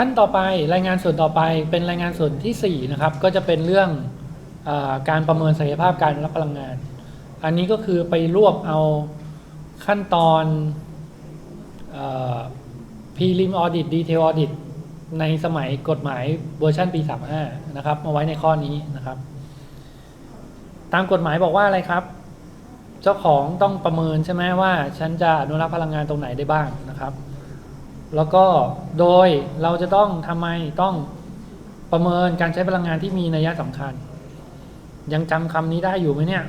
ขั้นต่อไปรายงานส่วนต่อไปเป็นรายงานส่วนที่ 4 นะครับ ก็จะเป็นเรื่องอการประเมินศักยภาพการรับพลังงาน อันนี้ก็คือไปรวบเอาขั้นตอนอ prelim audit detail audit ในสมัยกฎหมายเวอร์ชันปี 35 นะครับ มาไว้ในข้อนี้นะครับ ตามกฎหมายบอกว่าอะไรครับ เจ้าของต้องประเมินใช่ไหมว่า ฉันจะอนุรักษ์พลังงานตรงไหนได้บ้างนะครับ แล้วก็โดยเราจะต้องทำไมต้องประเมินการใช้พลังงานที่มีนัยสำคัญ ยังจำคำนี้ได้อยู่ไหมเนี่ย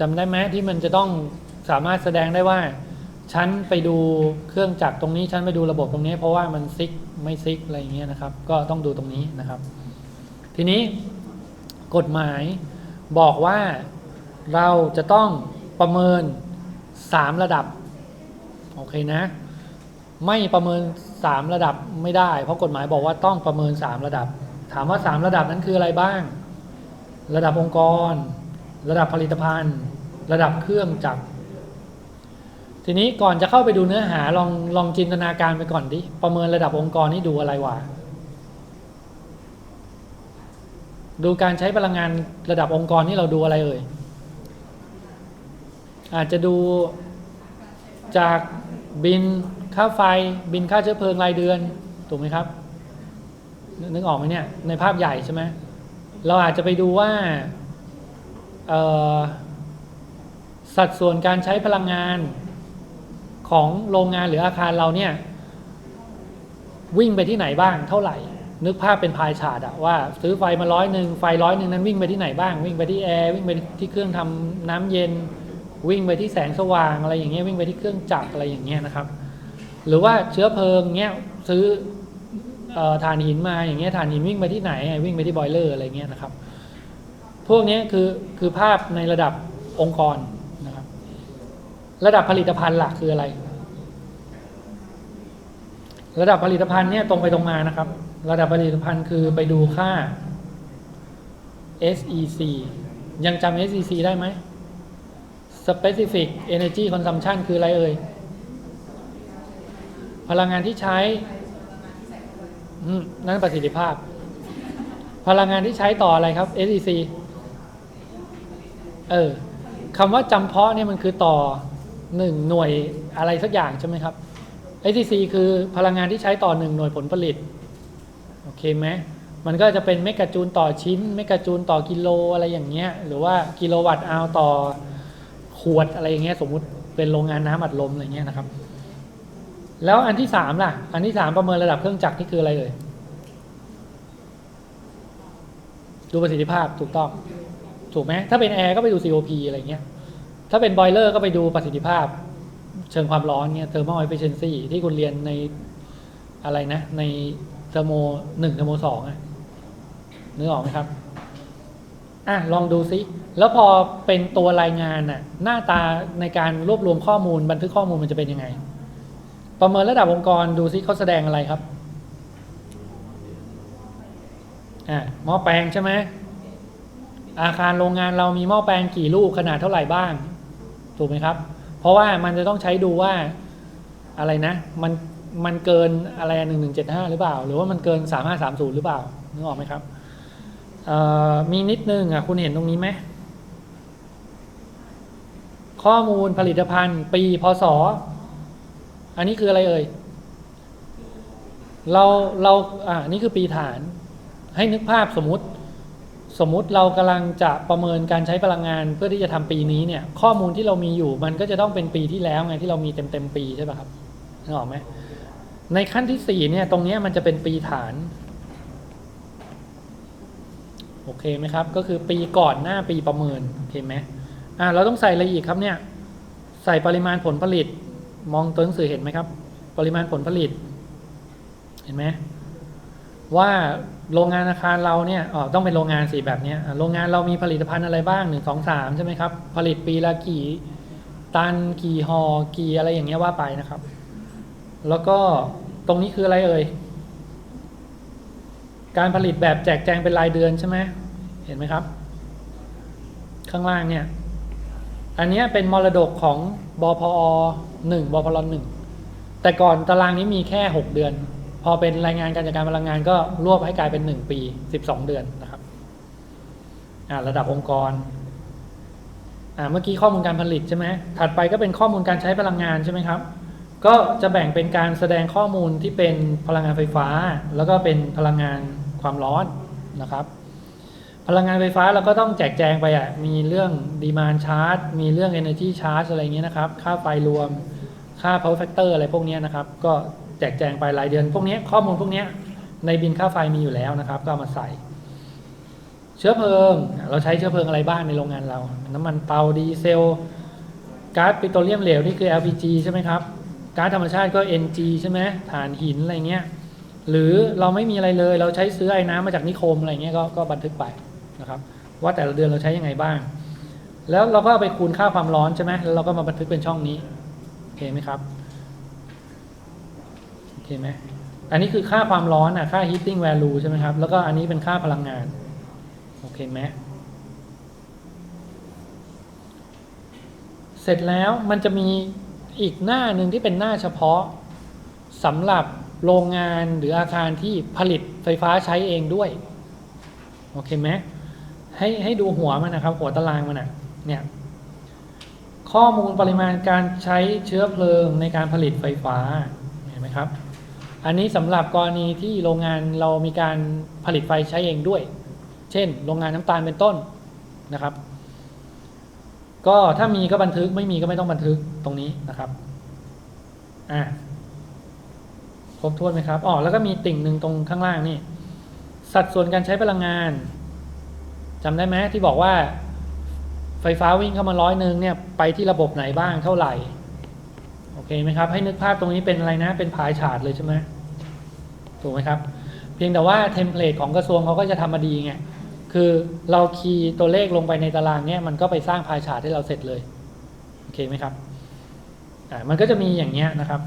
จำได้ไหมที่มันจะต้องสามารถแสดงได้ว่า ฉันไปดูเครื่องจักรตรงนี้ ฉันไปดูระบบตรงนี้ เพราะว่ามันซิกไม่ซิกอะไรอย่างเงี้ยนะครับ ก็ต้องดูตรงนี้นะครับ ทีนี้กฎหมายบอกว่าเราจะต้อง ประเมิน 3 ระดับ โอเคนะ ไม่ประเมิน 3 ระดับไม่ได้ เพราะกฎหมายบอกว่าต้องประเมิน 3 ระดับ ถามว่า 3 ระดับนั้นคืออะไรบ้าง ระดับองค์กร ระดับผลิตภัณฑ์ ระดับเครื่องจักรทีนี้ก่อนจะเข้าไปดูเนื้อหาลองลองจินตนาการไปก่อนดิ ประเมินระดับองค์กรนี่ดูอะไรวะ ดูการใช้พลังงานระดับองค์กรนี่เราดูอะไรเอ่ย อาจจะดูจากบินค่าไฟบินค่าเชื้อเพลิงรายเดือนถูกไหมครับ นึกออกไหมเนี่ย ในภาพใหญ่ใช่ไหมเราอาจจะไปดูว่าสัดส่วนการใช้พลังงานของโรงงานหรืออาคารเราเนี่ย วิ่งไปที่ไหนบ้างเท่าไหร่ นึกภาพเป็นพายชาดอะว่า ซื้อไฟมาร้อยหนึ่งไฟร้อยหนึ่งนั้นวิ่งไปที่ไหนบ้าง วิ่งไปที่แอร์วิ่งไปที่เครื่องทำน้ำเย็น วิ่งไปที่แสงสว่างอะไรอย่างเงี้ยวิ่งไปที่เครื่องจักรอะไรอย่างเงี้ยนะครับ หรือว่าเชื้อเพลิงเงี้ยซื้อเอ่อถ่านหินมาอย่างเงี้ยถ่านหินวิ่งไปที่ไหนวิ่งไปที่บอยเลอร์อะไรเงี้ยนะครับ พวกนี้คือคือภาพในระดับองค์กรนะครับ ระดับผลิตภัณฑ์หลักคืออะไร ระดับผลิตภัณฑ์เนี่ยตรงไปตรงมานะครับ ระดับผลิตภัณฑ์คือไปดูค่า SEC ยังจำ SEC ได้ไหม Specific Energy Consumption คืออะไรเอ่ย พลังงานที่ใช้นั่นประสิทธิภาพ พลังงานที่ใช้ต่ออะไรครับ SEC เออคำว่าจำเพาะเนี่ยมันคือต่อหนึ่งหน่วยอะไรสักอย่างใช่ไหมครับ SEC คือพลังงานที่ใช้ต่อหนึ่งหน่วยผลผลิต โอเคไหมมันก็จะเป็นเมกะจูลต่อชิ้น เมกะจูลต่อกิโลอะไรอย่างเงี้ย หรือว่ากิโลวัตต์เอาต่อ ขวดอะไรอย่างเงี้ยสมมุติเป็นโรงงานน้ำอัดลมอะไรเงี้ยนะครับ แล้วอันที่สามล่ะ อันที่สามประเมินระดับเครื่องจักรนี่คืออะไรเอ่ยดูประสิทธิภาพถูกต้อง ถูกไหมถ้าเป็นแอร์ก็ไปดู COP อะไรเงี้ย ถ้าเป็นบอยเลอร์ก็ไปดูประสิทธิภาพ เชิงความร้อนเนี่ย thermal efficiency ที่คุณเรียนในอะไรนะ ในเทอร์โมหนึ่งเทอร์โมสองอะนึกออกไหมครับ อะ ลองดูซิ แล้วพอเป็นตัวรายงานน่ะหน้าตาในการรวบรวมข้อมูลบันทึกข้อมูลมันจะเป็นยังไง ประเมินระดับองค์กรดูซิเขาแสดงอะไรครับอะหม้อแปลงใช่ไหมอาคารโรงงานเรามีหม้อแปลงกี่ลูกขนาดเท่าไหร่บ้าง ถูกไหมครับ เพราะว่ามันจะต้องใช้ดูว่าอะไรนะ มันมันเกินอะไรหนึ่งหนึ่งเจ็ดห้าหรือเปล่า หรือว่ามันเกินสามห้าสามศูนย์หรือเปล่านึกออกไหมครับเอ่อมีนิดนึงอะคุณเห็นตรงนี้ไหม ข้อมูลผลิตภัณฑ์ ปีพศอันนี้คืออะไรเอ่ย เราเราอ่านี่คือปีฐาน ให้นึกภาพสมมติ สมมติเรากำลังจะประเมินการใช้พลังงานเพื่อที่จะทำปีนี้เนี่ย ข้อมูลที่เรามีอยู่มันก็จะต้องเป็นปีที่แล้วไงที่เรามีเต็มเต็มปีใช่ป่ะครับนึกออกไหมในขั้นที่สี่เนี่ยตรงนี้มันจะเป็นปีฐานโอเคไหมครับ ก็คือปีก่อนหน้าปีประเมินโอเคไหม อ่าเราต้องใส่อะไรอีกครับเนี่ย ใส่ปริมาณผลผลิต มองตัวหนังสือเห็นไหมครับ ปริมาณผลผลิต เห็นไหมว่าโรงงานอาคารเราเนี่ยอ๋อต้องเป็นโรงงานสีแบบเนี้ยโรงงานเรามีผลิตภัณฑ์อะไรบ้างหนึ่งสองสามใช่ไหมครับ ผลิตปีละกี่ ตันกี่หอกี่อะไรอย่างเงี้ยว่าไปนะครับ แล้วก็ตรงนี้คืออะไรเอ่ยการผลิตแบบแจกแจงเป็นรายเดือนใช่ไหมเห็นไหมครับ ข้างล่างเนี่ย อันนี้เป็นมรดกของบพอหนึ่งบพลหนึ่งแต่ก่อนตารางนี้มีแค่หกเดือน พอเป็นรายงานการจัดการพลังงานก็รวบให้กลายเป็นหนึ่งปีสิบสองเดือนนะครับระดับองค์กรเมื่อกี้ข้อมูลการผลิตใช่ไหมถัดไปก็เป็นข้อมูลการใช้พลังงานใช่ไหมครับ ก็จะแบ่งเป็นการแสดงข้อมูลที่เป็นพลังงานไฟฟ้า แล้วก็เป็นพลังงานความร้อนนะครับ พลังงานไฟฟ้าเราก็ต้องแจกแจงไปอะ มีเรื่องดีมานชาร์จมีเรื่อง Energy Charge อะไรเงี้ยนะครับ ค่าไฟรวม ค่า Power Factor อะไรพวกเนี้ยนะครับ ก็แจกแจงไปรายเดือน พวกเนี้ยข้อมูลพวกเนี้ยในบินค่าไฟมีอยู่แล้วนะครับ ก็ามาใส่ เชื้อเพลิง เราใช้เชื้อเพลิงอะไรบ้างในโรงงานเรา น้ำมันเตาดีเซลก๊าซปิโตรเลียมเหลวนี่คือ LPG ใช่ไหมครับก๊าซธรรมชาติก็ NG ใช่ไหมถ่านหินอะไรเงี้ย หรือเราไม่มีอะไรเลย เราใช้ซื้อไอ้น้ำมาจากนิคมอะไรเงี้ยก็ก็บันทึกไป นะครับว่าแต่ละเดือนเราใช้ยังไงบ้าง แล้วเราก็าไปคูณค่าความร้อนใช่ไหมแล้วเราก็มาบันทึกเป็นช่องนี้โอเคไหมครับโอเคไหมอันนี้คือค่าความร้อนอะค่า heating value ใช่ไหมครับ แล้วก็อันนี้เป็นค่าพลังงานโอเคไหมเสร็จแล้วมันจะมีอีกหน้าหนึ่งที่เป็นหน้าเฉพาะสำหรับโรงงานหรืออาคารที่ผลิตไฟฟ้าใช้เองด้วย โอเคไหม ให้ให้ดูหัวมันนะครับ หัวตารางมันนะเนี่ยข้อมูลปริมาณการใช้เชื้อเพลิงในการผลิตไฟฟ้าเห็นไหมครับ อันนี้สำหรับกรณีที่โรงงานเรามีการผลิตไฟใช้เองด้วย เช่น โรงงานน้ำตาลเป็นต้นนะครับ ก็ถ้ามีก็บันทึกไม่มีก็ไม่ต้องบันทึกตรงนี้นะครับอ่าครบถ้วนไหมครับอ๋อแล้วก็มีติ่งหนึ่งตรงข้างล่างนี่ สัดส่วนการใช้พลังงาน จำได้ไหมที่บอกว่า ไฟฟ้าวิ่งเข้ามาร้อยหนึ่งเนี่ยไปที่ระบบไหนบ้างเท่าไหร่โอเคไหมครับให้นึกภาพตรงนี้เป็นอะไรนะเป็นพายชาร์ตเลยใช่ไหมถูกไหมครับ เพียงแต่ว่าเทมเพลตของกระทรวงเขาก็จะทำมาดีไงคือเราคีย์ตัวเลขลงไปในตารางเนี่ยมันก็ไปสร้างพายชาร์ตให้เราเสร็จเลยโอเคไหมครับอ่ามันก็จะมีอย่างเงี้ยนะครับ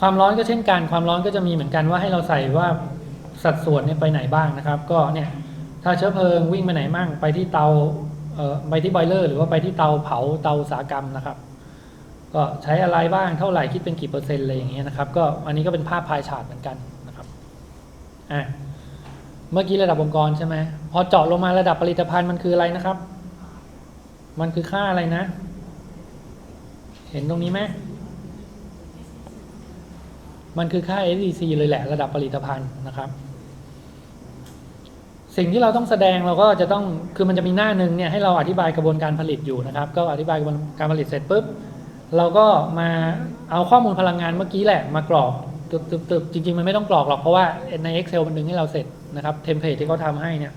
ความร้อนก็เช่นกัน ความร้อนก็จะมีเหมือนกันว่าให้เราใส่ว่า สัดส่วนเนี่ยไปไหนบ้างนะครับ ก็เนี่ยถ้าเชื้อเพลิงวิ่งไปไหนมั่งไปที่เตาเอ่อไปที่บอยเลอร์หรือว่าไปที่เตาเผาเตาอุตสาหกรรมนะครับ ก็ใช้อะไรบ้างเท่าไหร่คิดเป็นกี่เปอร์เซ็นต์อะไรอย่างเงี้ยนะครับ ก็อันนี้ก็เป็นภาพพายชาร์ตเหมือนกันนะครับอะเมื่อกี้ระดับองค์กรใช่ไหมพอเจาะลงมาระดับผลิตภัณฑ์มันคืออะไรนะครับ มันคือค่าอะไรนะ เห็นตรงนี้ไหมมันคือค่า SEC เลยแหละระดับผลิตภัณฑ์นะครับ สิ่งที่เราต้องแสดงเราก็จะต้องคือมันจะมีหน้าหนึ่งเนี่ยให้เราอธิบายกระบวนการผลิตอยู่นะครับ ก็อธิบายกระบวนการผลิตเสร็จปุ๊บเราก็มาเอาข้อมูลพลังงานเมื่อกี้แหละมากรอกตึบๆๆจริงๆ มันไม่ต้องกรอกหรอกเพราะว่าใน Excel มันดึงให้เราเสร็จนะครับเทมเพลตที่เขาทำให้เนี่ย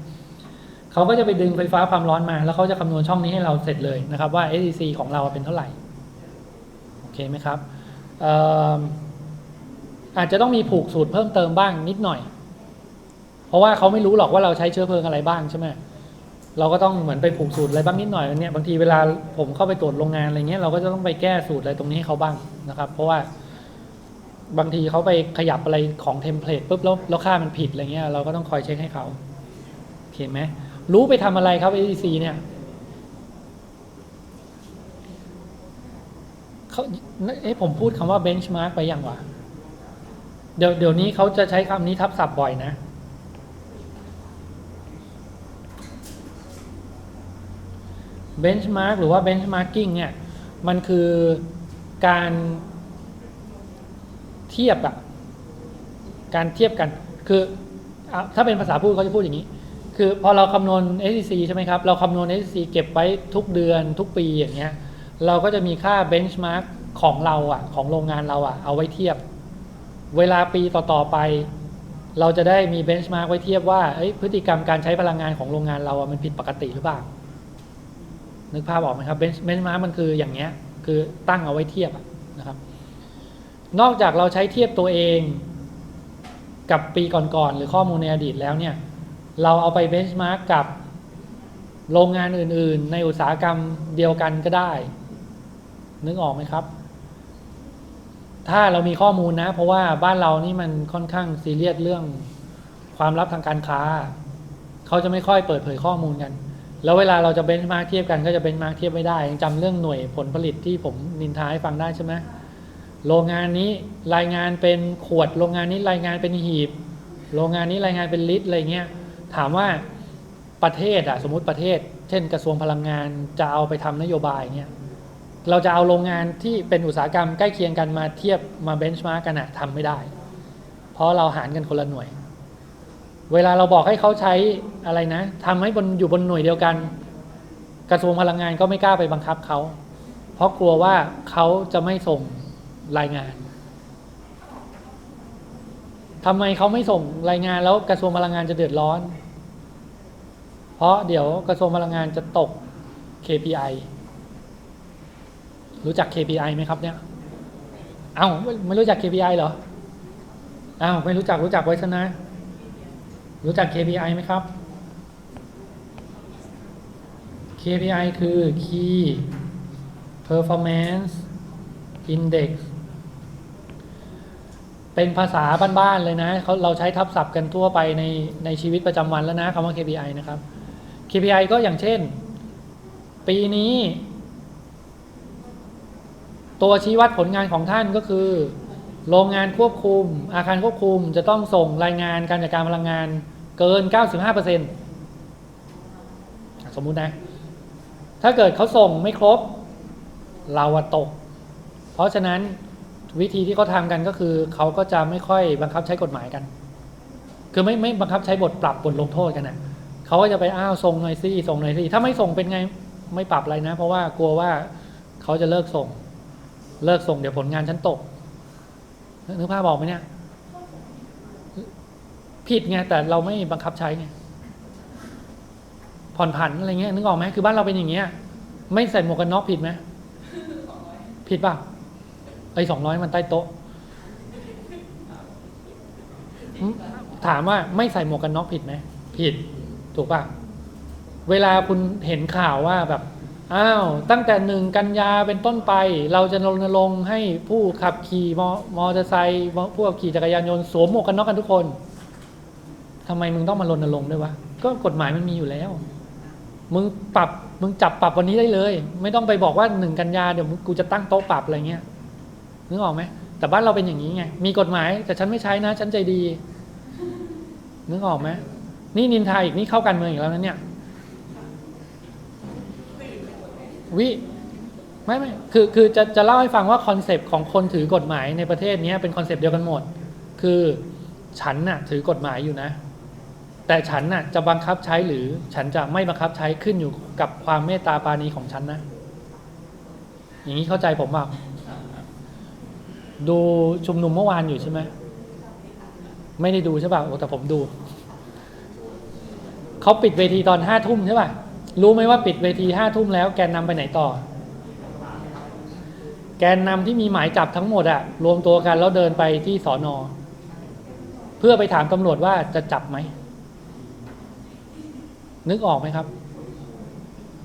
เขาก็จะไปดึงไฟฟ้าความร้อนมา แล้วเขาจะคำนวณช่องนี้ให้เราเสร็จเลยนะครับว่า SEC ของเราเป็นเท่าไหร่โอเคไหมครับอออาจจะต้องมีผูกสูตรเพิ่มเติมบ้างนิดหน่อย ราะว่าเขาไม่รู้หรอกว่าเราใช้เชื้อเพลิงอะไรบ้างใช่ไหมเราก็ต้องเหมือนไปผูกสูตรอะไรบ้างนิดหน่อยเนี่ยบางทีเวลาผมเข้าไปตรวจโรงงานอะไรเงี้ยเราก็จะต้องไปแก้สูตรอะไรตรงนี้ให้เขาบ้างนะครับ เพราะว่าบางทีเขาไปขยับอะไรของเทมเพลตปุ๊บแล้วแล้วค่ามันผิดอะไรเงี้ยเราก็ต้องคอยเช็คให้เขาโอเคไหมรู้ไปทำอะไรครับ ADC เนี่ยเขาเอ๊ะผมพูดคำว่า benchmark ไปยังวะเดี๋ยวเดี๋ยวนี้เขาจะใช้คำนี้ทับศัพท์บ่อยนะ benchmark หรือว่า benchmarking เนี่ยมันคือการเทียบอะการเทียบกัน คือถ้าเป็นภาษาพูดเขาจะพูดอย่างนี้ คือพอเราคำนวณ SEC ใช่ไหมครับ เราคำนวณ SEC เก็บไว้ทุกเดือนทุกปีอย่างเงี้ย เราก็จะมีค่า benchmark ของเราอะของโรงงานเราอะเอาไว้เทียบ เวลาปีต่อๆไป เราจะได้มี benchmark ไว้เทียบว่าพฤติกรรมการใช้พลังงานของโรงงานเราอะมันผิดปกติหรือเปล่า นึกภาพออกไหมครับ bench benchmark มันคืออย่างเงี้ยคือตั้งเอาไว้เทียบนะครับ นอกจากเราใช้เทียบตัวเองกับปีก่อนๆหรือข้อมูลในอดีตแล้วเนี่ยเราเอาไปเบนช์มาร์กกับโรงงานอื่นๆ ในอุตสาหกรรมเดียวกันก็ได้ นึกออกไหมครับ ถ้าเรามีข้อมูลนะ เพราะว่าบ้านเรานี่มันค่อนข้างซีเรียสเรื่องความลับทางการค้า เขาจะไม่ค่อยเปิดเผยข้อมูลกัน แล้วเวลาเราจะเบนช์มาร์กเทียบกันก็จะเบนช์มาร์กเทียบไม่ได้ยังจำเรื่องหน่วยผลผลิตที่ผมนินทาให้ฟังได้ใช่ไหมโรงงานนี้รายงานเป็นขวด โรงงานนี้รายงานเป็นหีบ โรงงานนี้รายงานเป็นลิตรอะไรเงี้ยถามว่าประเทศอะสมมติประเทศ เช่นกระทรวงพลังงานจะเอาไปทำนโยบายเงี้ยเราจะเอาโรงงานที่เป็นอุตสาหกรรมใกล้เคียงกันมาเทียบมาเบนช์มาร์กกันอะทำไม่ได้ เพราะเราหารกันคนละหน่วย เวลาเราบอกให้เขาใช้อะไรนะทำให้บนอยู่บนหน่วยเดียวกัน กระทรวงพลังงานก็ไม่กล้าไปบังคับเขา เพราะกลัวว่าเขาจะไม่ส่งรายงานทำไมเขาไม่ส่งรายงานแล้วกระทรวงพลังงานจะเดือดร้อน เพราะเดี๋ยวกระทรวงพลังงานจะตก KPI รู้จัก KPI ไหมครับเนี่ยเอ้าไม่รู้จัก KPI เหรออ้าวไม่รู้จักรู้จักไว้ซะนะ รู้จัก KPI ไหมครับ KPI คือ Key Performance Index เป็นภาษาบ้านๆเลยนะเขาเราใช้ทับศัพท์กันทั่วไปในในชีวิตประจำวันแล้วนะคำว่า KPI นะครับ KPI ก็อย่างเช่น ปีนี้ ตัวชี้วัดผลงานของท่านก็คือ โรงงานควบคุม อาคารควบคุมจะต้องส่งรายงานการจัดการพลังงาน เกิน 95%สมมุตินะ ถ้าเกิดเขาส่งไม่ครบ เราตก เพราะฉะนั้นวิธีที่เขาทำกันก็คือเขาก็จะไม่ค่อยบังคับใช้กฎหมายกัน คือไม่ไม่บังคับใช้บทปรับบทลงโทษกันนะเขาก็จะไปอ้าวส่งหน่อยสิส่งหน่อยสิถ้าไม่ส่งเป็นไงไม่ปรับอะไรนะ เพราะว่ากลัวว่าเขาจะเลิกส่ง เลิกส่งเดี๋ยวผลงานฉันตกนึกภาพบอกไหมเนี่ย ผิดไงแต่เราไม่บังคับใช้ไงผ่อนผันอะไรเงี้ยนึกออกไหมคือบ้านเราเป็นอย่างเงี้ย ไม่ใส่หมวกกันน็อกผิดไหมผิดป่ะไอ้สองร้อยมันใต้โต๊ะ ถามว่าไม่ใส่หมวกกันน็อกผิดไหมผิดถูกป่ะเวลาคุณเห็นข่าวว่าแบบอ้าวตั้งแต่หนึ่งกันยาเป็นต้นไป เราจะรณรงค์ให้ผู้ขับขี่มอมอเตอร์ไซค์ผู้ขับขี่จักรยานยนต์สวมหมวกกันน็อกกันทุกคน ทำไมมึงต้องมารณรงค์ด้วยวะก็กฎหมายมันมีอยู่แล้ว มึงปรับมึงจับปรับวันนี้ได้เลย ไม่ต้องไปบอกว่าหนึ่งกันยาเดี๋ยวมึงกูจะตั้งโต๊ะปรับอะไรเงี้ยนึกออกไหมแต่บ้านเราเป็นอย่างนี้ไงมีกฎหมาย แต่ฉันไม่ใช้นะ ฉันใจดีนึกออกไหมนี่นินทาอีกนี่เข้ากันเมืองอีกแล้วนะเนี่ยวิไม่ไม่คือคือจะจะเล่าให้ฟังว่าคอนเซปต์ของคนถือกฎหมายในประเทศนี้เป็นคอนเซปต์เดียวกันหมด คือฉันน่ะถือกฎหมายอยู่นะ แต่ฉันน่ะจะบังคับใช้หรือฉันจะไม่บังคับใช้ขึ้นอยู่กับความเมตตาปาณีของฉันนะ อย่างนี้เข้าใจผมเปล่าดูชุมนุมเมื่อวานอยู่ใช่ไหมไม่ได้ดูใช่ป่ะโอ้แต่ผมดูเขาปิดเวทีตอนห้าทุ่มใช่ป่ะรู้ไหมว่าปิดเวทีห้าทุ่มแล้วแกนนำไปไหนต่อ แกนนำที่มีหมายจับทั้งหมดอะรวมตัวกันแล้วเดินไปที่สอนอเพื่อไปถามตำรวจว่าจะจับไหม นึกออกไหมครับ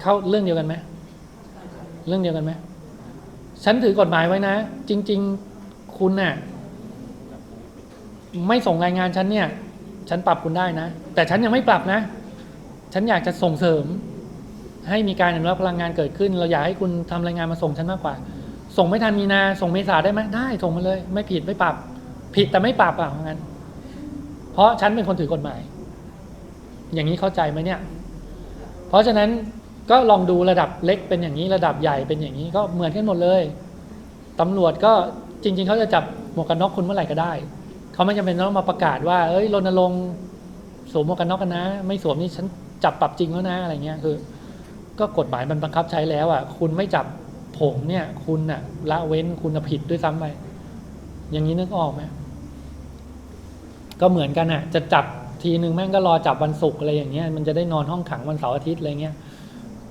เข้าเรื่องเดียวกันไหมเรื่องเดียวกันไหมฉันถือกฎหมายไว้นะ จริง ๆ คุณน่ะ ไม่ส่งรายงานฉันเนี่ย ฉันปรับคุณได้นะ แต่ฉันยังไม่ปรับนะ ฉันอยากจะส่งเสริม ให้มีการอนุรักษ์พลังงานเกิดขึ้น เราอยากให้คุณทำรายงานมาส่งฉันมากกว่า ส่งไม่ทันมีนา ส่งเมษาได้ไหมได้ ส่งมาเลย ไม่ผิดไม่ปรับ ผิดแต่ไม่ปรับอะงั้น เพราะฉันเป็นคนถือกฎหมาย อย่างนี้เข้าใจไหมเนี่ย เพราะฉะนั้นก็ลองดูระดับเล็กเป็นอย่างนี้ระดับใหญ่เป็นอย่างนี้ก็เหมือนกันหมดเลยตำรวจก็จริง ๆเขาจะจับหมวกกันน็อกคุณเมื่อไหร่ก็ได้เขาไม่จำเป็นต้องมาประกาศว่าเอ้ยรณรงค์สวมหมวกกันน็อกกันนะ ไม่สวมนี่ฉันจับปรับจริงแล้วนะอะไรเงี้ยคือ ก็กฎหมายมันบังคับใช้แล้วอะคุณไม่จับผมเนี่ย คุณน่ะละเว้นคุณน่ะผิดด้วยซ้ำไปอย่างนี้นึกออกไหมก็เหมือนกันอะ จะจับ ทีหนึ่งแม่งก็รอจับวันศุกร์อะไรอย่างเงี้ยมันจะได้นอนห้องขังวันเสาร์อาทิตย์อะไรเงี้ย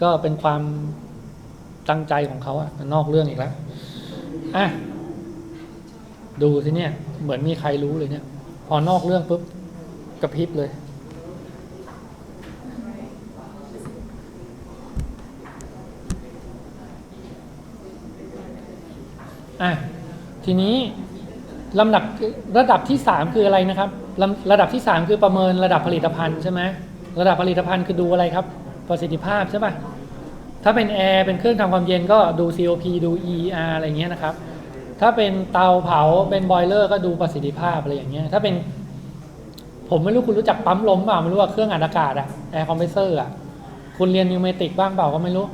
ก็เป็นความตั้งใจของเขาอะนอกเรื่องอีกแล้วอะดูสิเนี่ย เหมือนมีใครรู้เลยเนี่ย พอนอกเรื่องปุ๊บกระพริบเลยอะทีนี้ ลำดับระดับที่สามคืออะไรนะครับลำระดับที่สามคือประเมินระดับผลิตภัณฑ์ใช่ไหมระดับผลิตภัณฑ์คือดูอะไรครับ ประสิทธิภาพใช่ป่ะถ้าเป็นแอร์เป็นเครื่องทำความเย็นก็ดู COP ดู ER อะไรเงี้ยนะครับ ถ้าเป็นเตาเผาเป็นบอยเลอร์ก็ดูประสิทธิภาพอะไรอย่างเงี้ยถ้าเป็น ผมไม่รู้คุณรู้จักปั๊มลมเปล่าไม่รู้ว่าเครื่องอัดอากาศอะแอร์คอมเพรสเซอร์อะคุณเรียนนิวเมติกบ้างเปล่าก็ไม่รู้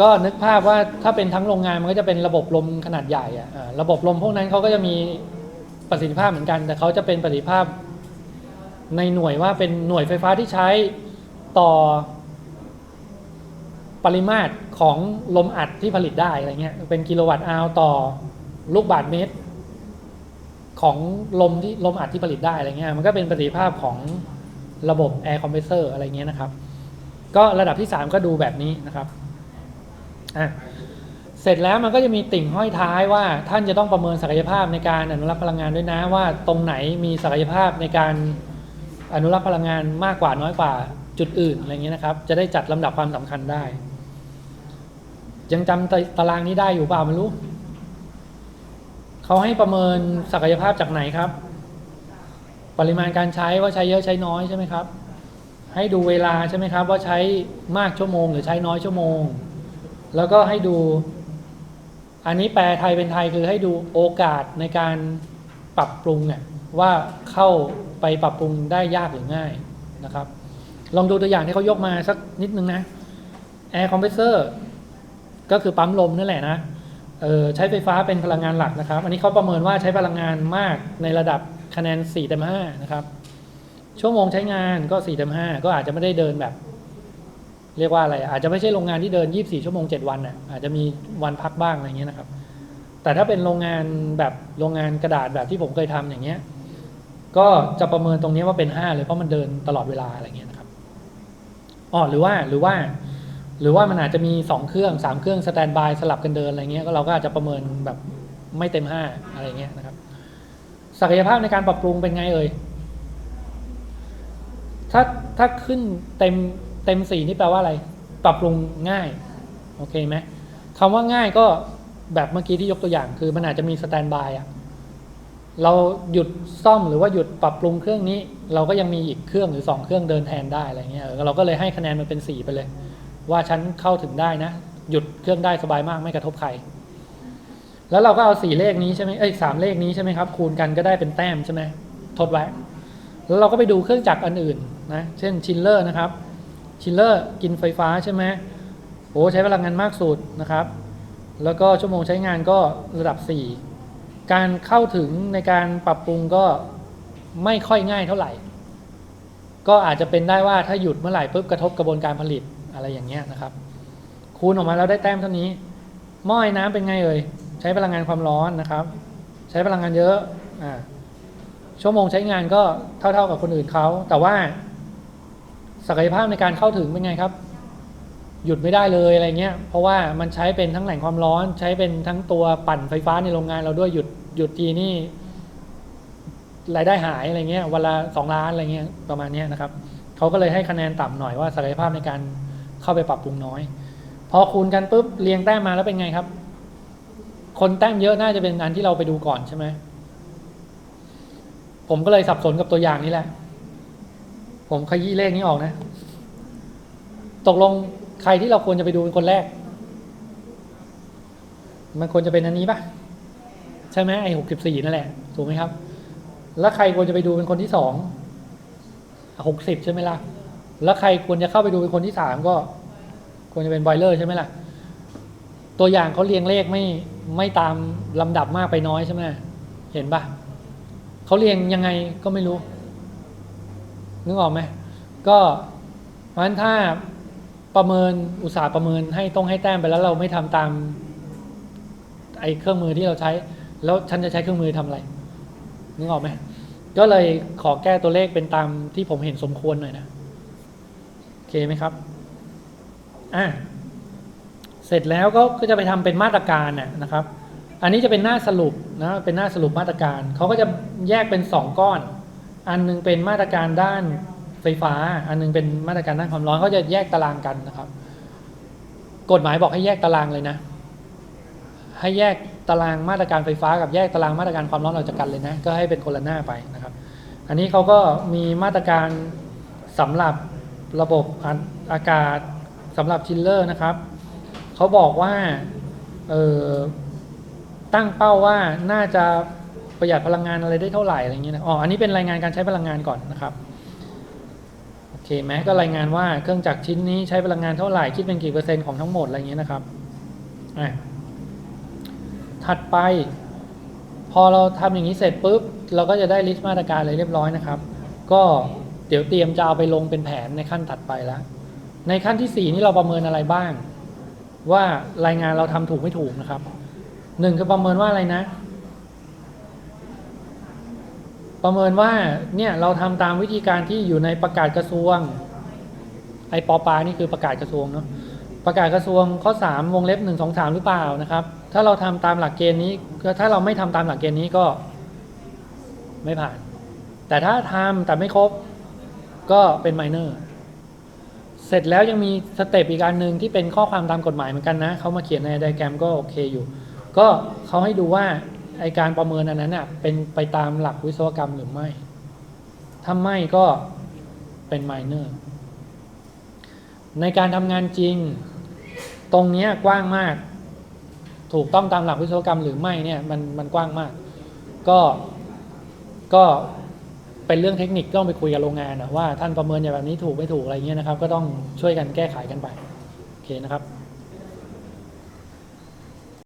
ก็นึกภาพว่าถ้าเป็นทั้งโรงงานมันก็จะเป็นระบบลมขนาดใหญ่อะอ่าระบบลมพวกนั้นเขาก็จะมีประสิทธิภาพเหมือนกัน แต่เขาจะเป็นประสิทธิภาพในหน่วยว่าเป็นหน่วยไฟฟ้าที่ใช้ต่อปริมาตรของลมอัดที่ผลิตได้อะไรเงี้ยเป็นกิโลวัตต์อาวต่อลูกบาศก์เมตร ของลมที่ลมอัดที่ผลิตได้อะไรเงี้ยมันก็เป็นประสิทธิภาพของระบบแอร์คอมเพรสเซอร์อะไรเงี้ยนะครับ ก็ระดับที่ 3 ก็ดูแบบนี้นะครับ อะเสร็จแล้วมันก็จะมีติ่งห้อยท้ายว่า ท่านจะต้องประเมินศักยภาพในการอนุรักษ์พลังงานด้วยนะว่าตรงไหนมีศักยภาพในการอนุรักษ์พลังงานมากกว่าน้อยกว่าจุดอื่นอะไรเงี้ยนะครับ จะได้จัดลำดับความสำคัญได้ ยังจำตตารางนี้ได้อยู่เปล่าไม่รู้เขาให้ประเมินศักยภาพจากไหนครับ ปริมาณการใช้ว่าใช้เยอะใช้น้อยใช่ไหมครับ ให้ดูเวลาใช่ไหมครับ ว่าใช้มากชั่วโมง หรือใช้น้อยชั่วโมง แล้วก็ให้ดู อันนี้แปลไทยเป็นไทยคือให้ดูโอกาสในการปรับปรุงเนี่ยว่าเข้าไปปรับปรุงได้ยากหรือง่ายนะครับ ลองดูตัวอย่างที่เขายกมาสักนิดนึงนะแอร์คอมเพรสเซอร์ก็คือปั๊มลมนั่นแหละนะเออใช้ไฟฟ้าเป็นพลังงานหลักนะครับ อันนี้เขาประเมินว่าใช้พลังงานมากในระดับคะแนน4เต็ม5นะครับ ชั่วโมงใช้งานก็4เต็ม5ก็อาจจะไม่ได้เดินแบบ เรียกว่าอะไร อาจจะไม่ใช่โรงงานที่เดิน 24 ชั่วโมง 7 วันน่ะอาจจะมีวันพักบ้างอะไรเงี้ยนะครับ แต่ถ้าเป็นโรงงานแบบโรงงานกระดาษแบบที่ผมเคยทำอย่างเงี้ยก็จะประเมินตรงนี้ว่าเป็น 5 เลยเพราะมันเดินตลอดเวลาอะไรเงี้ยนะครับอ๋อหรือว่าหรือว่า หรือว่ามันอาจจะมี 2 เครื่อง 3 เครื่องสแตนบายสลับกันเดินอะไรเงี้ยก็เราก็อาจจะประเมินแบบไม่เต็ม 5 อะไรเงี้ยนะครับ ศักยภาพในการปรับปรุงเป็นไงเอ่ยถ้าถ้าขึ้นเต็ม เต็มสี่นี่แปลว่าอะไร ปรับปรุงง่าย โอเคไหมคำว่าง่ายก็แบบเมื่อกี้ที่ยกตัวอย่าง คือมันอาจจะมีสแตนบายอะเราหยุดซ่อมหรือว่าหยุดปรับปรุงเครื่องนี้ เราก็ยังมีอีกเครื่องหรือสองเครื่องเดินแทนได้อะไรเงี้ยเราก็เลยให้คะแนนมันเป็นสี่ไปเลย ว่าฉันเข้าถึงได้นะ หยุดเครื่องได้สบายมากไม่กระทบใคร แล้วเราก็เอาสี่เลขนี้ใช่ไหมเอ้ยสามเลขนี้ใช่ไหมครับคูณกันก็ได้เป็นแต้มใช่ไหมทดไว้แล้วเราก็ไปดูเครื่องจักรอันอื่นนะเช่นชินเลอร์นะครับ ชินเลอร์กินไฟฟ้าใช่ไหมโอ้ใช้พลังงานมากสุดนะครับ แล้วก็ชั่วโมงใช้งานก็ระดับ 4 การเข้าถึงในการปรับปรุงก็ไม่ค่อยง่ายเท่าไหร่ ก็อาจจะเป็นได้ว่าถ้าหยุดเมื่อไหร่ปุ๊บกระทบกระบวนการผลิตอะไรอย่างเงี้ยนะครับ คูณออกมาแล้วได้แต้มเท่านี้ หม้อไอ้น้ำเป็นไงเอ่ยใช้พลังงานความร้อนนะครับ ใช้พลังงานเยอะอ่าชั่วโมงใช้งานก็เท่า ๆกับคนอื่นเขาแต่ว่า ศักยภาพในการเข้าถึงเป็นไงครับ หยุดไม่ได้เลยอะไรเงี้ย เพราะว่ามันใช้เป็นทั้งแหล่งความร้อน ใช้เป็นทั้งตัวปั่นไฟฟ้าในโรงงานเราด้วยหยุดหยุดทีนี่รายได้หายอะไรเงี้ยวันละสองล้านอะไรเงี้ยประมาณนี้นะครับเขาก็เลยให้คะแนนต่ำหน่อยว่าศักยภาพในการเข้าไปปรับปรุงน้อย พอคูณกันปุ๊บเรียงแต้มมาแล้วเป็นไงครับ คนแต้มเยอะน่าจะเป็นอันที่เราไปดูก่อนใช่ไหมผมก็เลยสับสนกับตัวอย่างนี้แหละ ผมขยี้เลขนี้ออกนะ ตกลงใครที่เราควรจะไปดูเป็นคนแรก มันควรจะเป็นอันนี้ปะใช่ไหมไอ้หกสิบสี่นั่นแหละ ถูกไหมครับ แล้วใครควรจะไปดูเป็นคนที่สองหกสิบใช่ไหมล่ะ แล้วใครควรจะเข้าไปดูเป็นคนที่สามก็ ควรจะเป็นบอยเลอร์ใช่ไหมล่ะ ตัวอย่างเขาเรียงเลขไม่ไม่ตามลำดับมากไปน้อยใช่ไหมเห็นปะเขาเรียงยังไงก็ไม่รู้ นึกออกไหมก็เพราะฉะนั้นถ้าประเมินอุตสาห์ประเมินให้ต้องให้แต้มไปแล้วเราไม่ทำตามไอ้เครื่องมือที่เราใช้ แล้วฉันจะใช้เครื่องมือทำอะไรนึกออกไหมก็เลยขอแก้ตัวเลขเป็นตามที่ผมเห็นสมควรหน่อยนะโอเคไหมครับอะเสร็จแล้วก็ก็จะไปทำเป็นมาตรการน่ะนะครับ อันนี้จะเป็นหน้าสรุปนะเป็นหน้าสรุปมาตรการเขาก็จะแยกเป็นสองก้อน อันหนึงเป็นมาตรการด้านไฟฟ้า อันหนึงเป็นมาตรการด้านความร้อนเขาจะแยกตารางกันนะครับ กฎหมายบอกให้แยกตารางเลยนะ ให้แยกตารางมาตรการไฟฟ้ากับแยกตารางมาตรการความร้อนออกจากกันเลยนะ ก็ให้เป็นคนละหน้าไปนะครับ อันนี้เขาก็มีมาตรการสำหรับระบบอากาศสำหรับชิลเลอร์นะครับเขาบอกว่าเออตั้งเป้าว่าน่าจะ ประหยัดพลังงานอะไรได้เท่าไหร่อะไรเงี้ยนะอ๋ออันนี้เป็นรายงานการใช้พลังงานก่อนนะครับโอเคไหมก็รายงานว่าเครื่องจักรชิ้นนี้ใช้พลังงานเท่าไหร่คิดเป็นกี่เปอร์เซ็นต์ของทั้งหมดอะไรเงี้ยนะครับอะถัดไป พอเราทำอย่างนี้เสร็จปุ๊บเราก็จะได้ลิสต์มาตรการอะไรเรียบร้อยนะครับ ก็เดี๋ยวเตรียมจะเอาไปลงเป็นแผนในขั้นถัดไปแล้วในขั้นที่สี่นี่เราประเมินอะไรบ้าง ว่ารายงานเราทำถูกไม่ถูกนะครับหนึ่งคือประเมินว่าอะไรนะ ประเมินว่าเนี่ยเราทำตามวิธีการที่อยู่ในประกาศกระทรวง ไอปอปานี่คือประกาศกระทรวงเนาะประกาศกระทรวงข้อ 3 วงเล็บ 1 2 3 หรือเปล่านะครับ ถ้าเราทำตามหลักเกณฑ์นี้ถ้าเราไม่ทำตามหลักเกณฑ์นี้ก็ไม่ผ่าน แต่ถ้าทำแต่ไม่ครบก็เป็นไมเนอร์เสร็จแล้วยังมีสเต็ปอีกอันหนึ่งที่เป็นข้อความตามกฎหมายเหมือนกันนะเขามาเขียนในไดแกรมก็โอเคอยู่ ก็เขาให้ดูว่า ไอการประเมินอันนั้นน่ะเป็นไปตามหลักวิศวกรรมหรือไม่ ถ้าไม่ก็เป็นไมเนอร์ในการทำงานจริง ตรงนี้กว้างมาก ถูกต้องตามหลักวิศวกรรมหรือไม่เนี่ยมันมันกว้างมาก ก็ก็เป็นเรื่องเทคนิคต้องไปคุยกับโรงงานนะว่าท่านประเมินอย่างแบบนี้ถูกไม่ถูกอะไรเงี้ยนะครับ ก็ต้องช่วยกันแก้ไขกันไปโอเคนะครับ